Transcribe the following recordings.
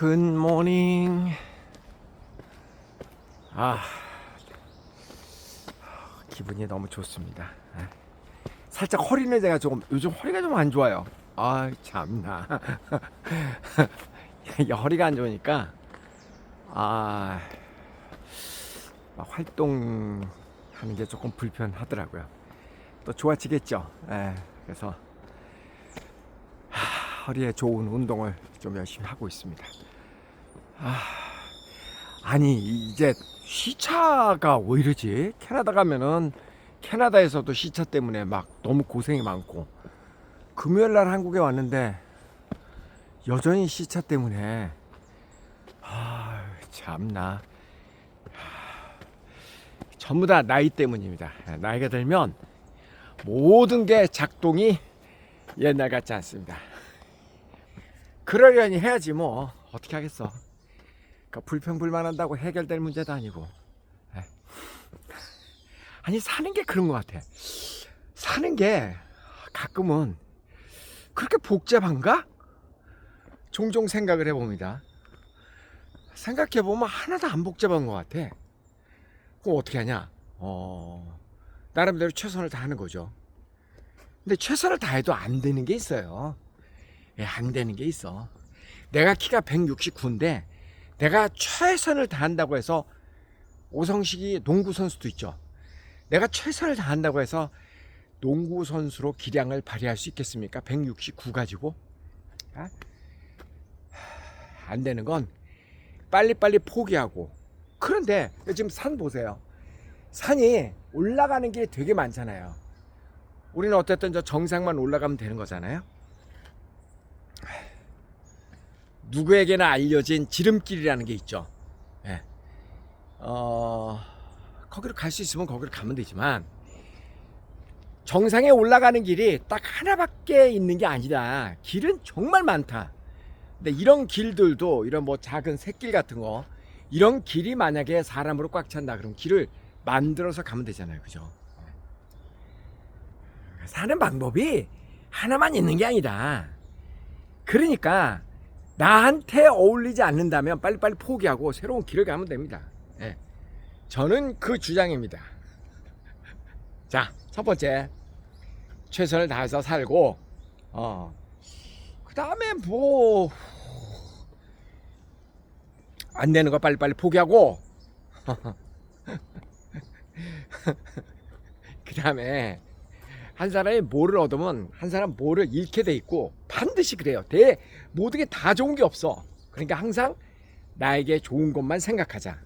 굿모닝. 아, 기분이 너무 좋습니다. 아, 살짝 허리는 제가 조금 요즘 허리가 좀 안 좋아요. 아, 참나. 이 허리가 안 좋으니까 아막 활동하는 게 조금 불편하더라고요. 또 좋아지겠죠. 예, 그래서 하, 허리에 좋은 운동을 좀 열심히 하고 있습니다. 아, 아니 이제 시차가 왜 이러지? 캐나다 가면은 캐나다에서도 시차 때문에 막 너무 고생이 많고 금요일 날 한국에 왔는데 여전히 시차 때문에 아 참나 하, 전부 다 나이 때문입니다. 나이가 들면 모든 게 작동이 옛날 같지 않습니다. 그러려니 해야지 뭐 어떻게 하겠어. 그러니까 불평불만한다고 해결될 문제도 아니고. 에. 아니 사는 게 그런 것 같아. 사는 게 가끔은 그렇게 복잡한가? 종종 생각을 해봅니다. 생각해 보면 하나도 안 복잡한 것 같아. 그럼 어떻게 하냐? 어 나름대로 최선을 다하는 거죠. 근데 최선을 다해도 안 되는 게 있어요. 예, 안 되는 게 있어. 내가 키가 169인데 내가 최선을 다한다고 해서 오성식이 농구 선수도 있죠. 내가 최선을 다한다고 해서 농구 선수로 기량을 발휘할 수 있겠습니까? 169 가지고 아? 안 되는 건 빨리빨리 포기하고 그런데 지금 산 보세요. 산이 올라가는 게 되게 많잖아요. 우리는 어쨌든 저 정상만 올라가면 되는 거잖아요. 누구에게나 알려진 지름길이라는 게 있죠. 예. 어, 거기로 갈 수 있으면 거기로 가면 되지만 정상에 올라가는 길이 딱 하나밖에 있는 게 아니다. 길은 정말 많다. 근데 이런 길들도 이런 뭐 작은 샛길 같은 거 이런 길이 만약에 사람으로 꽉 찬다 그럼 길을 만들어서 가면 되잖아요. 그죠? 사는 방법이 하나만 있는 게 아니다. 그러니까 나한테 어울리지 않는다면 빨리빨리 포기하고 새로운 길을 가면 됩니다. 예. 저는 그 주장입니다. 자, 첫 번째. 최선을 다해서 살고, 어. 그 다음에 뭐, 안 되는 거 빨리빨리 포기하고, 그 다음에 한 사람이 뭐를 얻으면 한 사람 뭐를 잃게 돼 있고 반드시 그래요. 대 모든 게 다 좋은 게 없어. 그러니까 항상 나에게 좋은 것만 생각하자.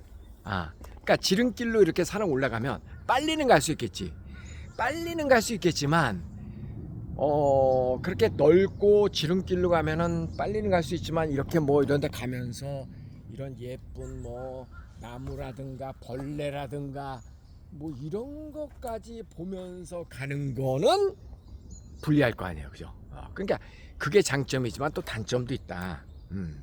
아, 그러니까 지름길로 이렇게 산을 올라가면 빨리는 갈 수 있겠지. 빨리는 갈 수 있겠지만 어 그렇게 넓고 지름길로 가면은 빨리는 갈 수 있지만 이렇게 뭐 이런 데 가면서 이런 예쁜 뭐 나무라든가 벌레라든가 뭐 이런 것까지 보면서 가는 거는 불리할 거 아니에요, 그죠? 어, 그러니까 그게 장점이지만 또 단점도 있다. 음.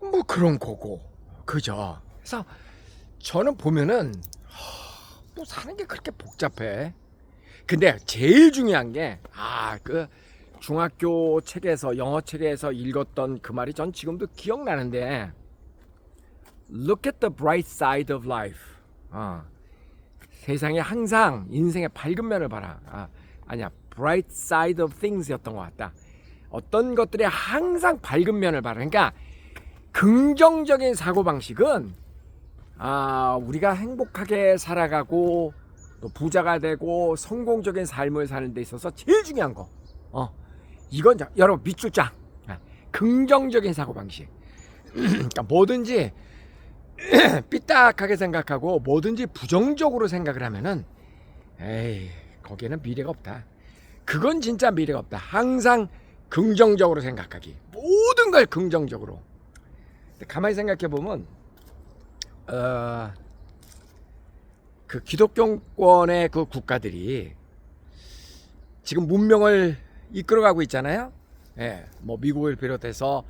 뭐 그런 거고, 그죠? 그래서 저는 보면은 하, 뭐 사는 게 그렇게 복잡해. 근데 제일 중요한 게 아 그 중학교 책에서 영어 책에서 읽었던 그 말이 전 지금도 기억나는데 Look at the bright side of life. 어. 세상에 항상 인생의 밝은 면을 봐라. 아, 아니야. bright side of things였던 것 같다. 어떤 것들에 항상 밝은 면을 봐라. 그러니까 긍정적인 사고 방식은 아, 우리가 행복하게 살아가고 또 부자가 되고 성공적인 삶을 사는 데 있어서 제일 중요한 거. 어. 이건 자, 여러분 밑줄 쫙. 아, 긍정적인 사고 방식. 그러니까 뭐든지 삐딱하게 생각하고 뭐든지 부정적으로 생각을 하면은 에이 거기에는 미래가 없다. 그건 진짜 미래가 없다. 항상 긍정적으로 생각하기. 모든 걸 긍정적으로. 가만히 생각해 보면 어, 그 기독교권의 그 국가들이 지금 문명을 이끌어가고 있잖아요. 예, 뭐 미국을 비롯해서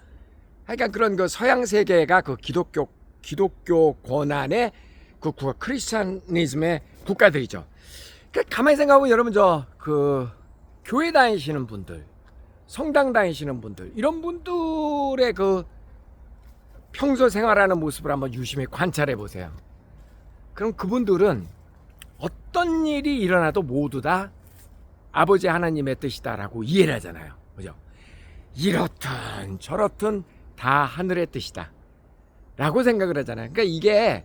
하여간 그런 그 서양 세계가 그 기독교 기독교 권한의 그 국가 크리스찬니즘의 국가들이죠. 그 가만히 생각하면 여러분 저 그 교회 다니시는 분들 성당 다니시는 분들 이런 분들의 그 평소 생활하는 모습을 한번 유심히 관찰해 보세요. 그럼 그분들은 어떤 일이 일어나도 모두 다 아버지 하나님의 뜻이다라고 이해를 하잖아요. 그죠? 이렇든 저렇든 다 하늘의 뜻이다. 라고 생각을 하잖아요. 그러니까 이게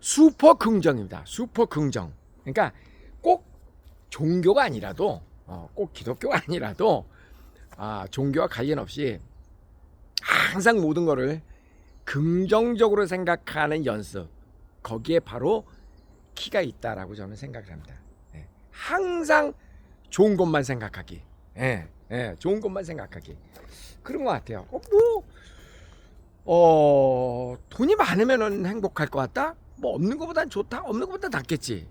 슈퍼 긍정입니다. 슈퍼 긍정. 그러니까 꼭 종교가 아니라도, 어, 꼭 기독교가 아니라도, 아, 종교와 관련 없이 항상 모든 거를 긍정적으로 생각하는 연습. 거기에 바로 키가 있다라고 저는 생각을 합니다. 예. 항상 좋은 것만 생각하기. 예, 예, 좋은 것만 생각하기. 그런 것 같아요. 어, 뭐, 어, 돈이 많으면 행복할 것 같다? 뭐, 없는 것보단 좋다? 없는 것보단 낫겠지.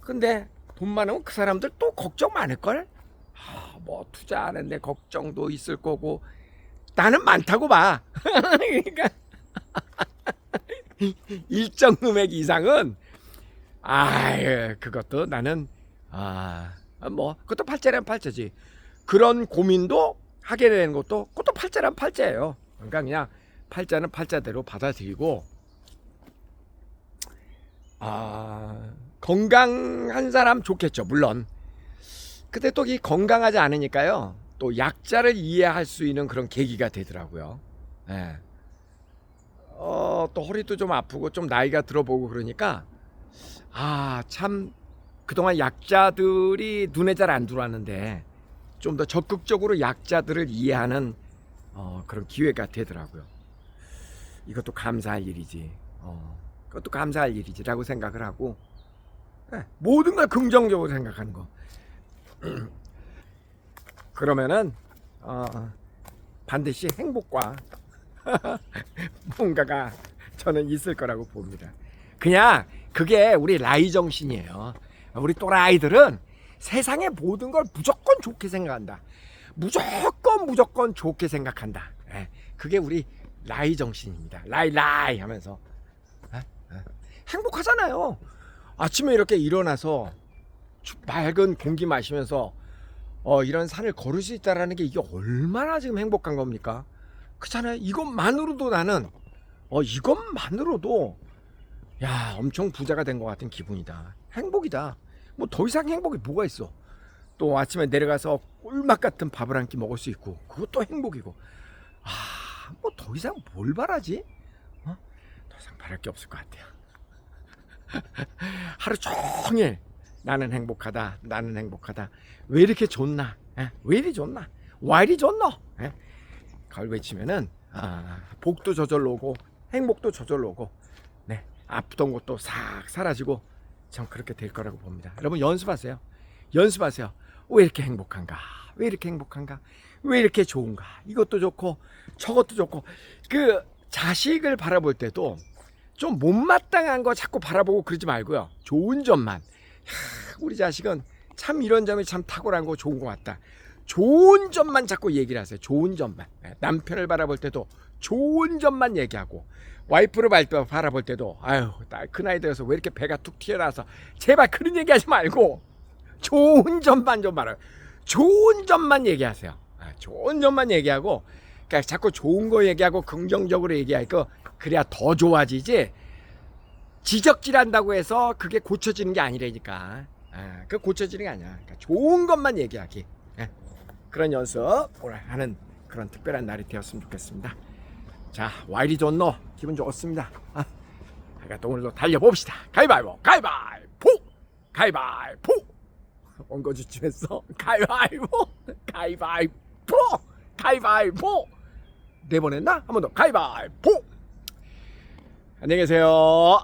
근데 돈 많으면 그 사람들 또 걱정 많을걸? 아, 뭐, 투자하는데 걱정도 있을 거고. 나는 많다고 봐. 그러니까. 일정 금액 이상은 아, 그것도 나는 아, 뭐 그것도 팔자란 팔자지. 그런 고민도 하게 되는 것도 그것도 팔자란 팔자예요. 그러니까 그냥 팔자는 팔자대로 받아들이고 아, 건강한 사람 좋겠죠. 물론. 근데 또 이 건강하지 않으니까요. 또 약자를 이해할 수 있는 그런 계기가 되더라고요. 예. 어, 또 허리도 좀 아프고 좀 나이가 들어보고 그러니까 아, 참 그동안 약자들이 눈에 잘 안 들어왔는데 좀 더 적극적으로 약자들을 이해하는 어, 그런 기회가 되더라고요. 이것도 감사할 일이지. 어, 그것도 감사할 일이지라고 생각을 하고 예, 모든 걸 긍정적으로 생각하는 거. 그러면은 어, 반드시 행복과 뭔가가 저는 있을 거라고 봅니다. 그냥 그게 우리 라이 정신이에요. 우리 또라이들은 세상의 모든 걸 무조건 좋게 생각한다. 무조건 무조건 좋게 생각한다. 예, 그게 우리 라이 정신입니다. 라이 라이 하면서 예? 예. 행복하잖아요. 아침에 이렇게 일어나서 주- 맑은 공기 마시면서 어, 이런 산을 걸을 수 있다라는 게 이게 얼마나 지금 행복한 겁니까? 그렇잖아요. 이것만으로도 나는 어 이것만으로도 야 엄청 부자가 된 것 같은 기분이다. 행복이다. 뭐 더 이상 행복이 뭐가 있어? 또 아침에 내려가서 꿀맛 같은 밥을 한 끼 먹을 수 있고 그것도 행복이고 아 뭐 더 이상 뭘 바라지? 어? 더 이상 바랄 게 없을 것 같아요. 하루 종일 나는 행복하다. 나는 행복하다. 왜 이렇게 좋나? 에? 왜 이리 좋나? 와 이리 좋노? 에? 가을 외치면은 아, 복도 저절로 오고 행복도 저절로 오고 네 아프던 것도 싹 사라지고 전 그렇게 될 거라고 봅니다. 여러분 연습하세요. 연습하세요. 왜 이렇게 행복한가? 왜 이렇게 행복한가? 왜 이렇게 좋은가? 이것도 좋고 저것도 좋고 그 자식을 바라볼 때도 좀 못마땅한 거 자꾸 바라보고 그러지 말고요. 좋은 점만. 야, 우리 자식은 참 이런 점이 참 탁월한 거 좋은 것 같다. 좋은 점만 자꾸 얘기를 하세요. 좋은 점만. 예, 남편을 바라볼 때도 좋은 점만 얘기하고 와이프를 발- 바라볼 때도 아유 나그 나이 들어서 왜 이렇게 배가 툭 튀어나와서 제발 그런 얘기하지 말고 좋은 점만 좀 말아요. 좋은 점만 얘기하세요. 아, 좋은 점만 얘기하고 그러니까 자꾸 좋은 거 얘기하고 긍정적으로 얘기하니까 그래야 더 좋아지지 지적질한다고 해서 그게 고쳐지는 게 아니라니까. 아, 그 고쳐지는 게 아니야. 그러니까 좋은 것만 얘기하기. 예. 그런 연습 오늘 하는 그런 특별한 날이 되었으면 좋겠습니다. 자, 와이리 존노 기분 좋습니다. 아, 그러니까 오늘도 달려봅시다. 가위바위보, 가위바위보, 가위바위보. 원고주쯤에서 가위바위보, 가위바위보, 가위바위보. 네 번 했나? 한 번 더. 가위바위보. 안녕히 계세요.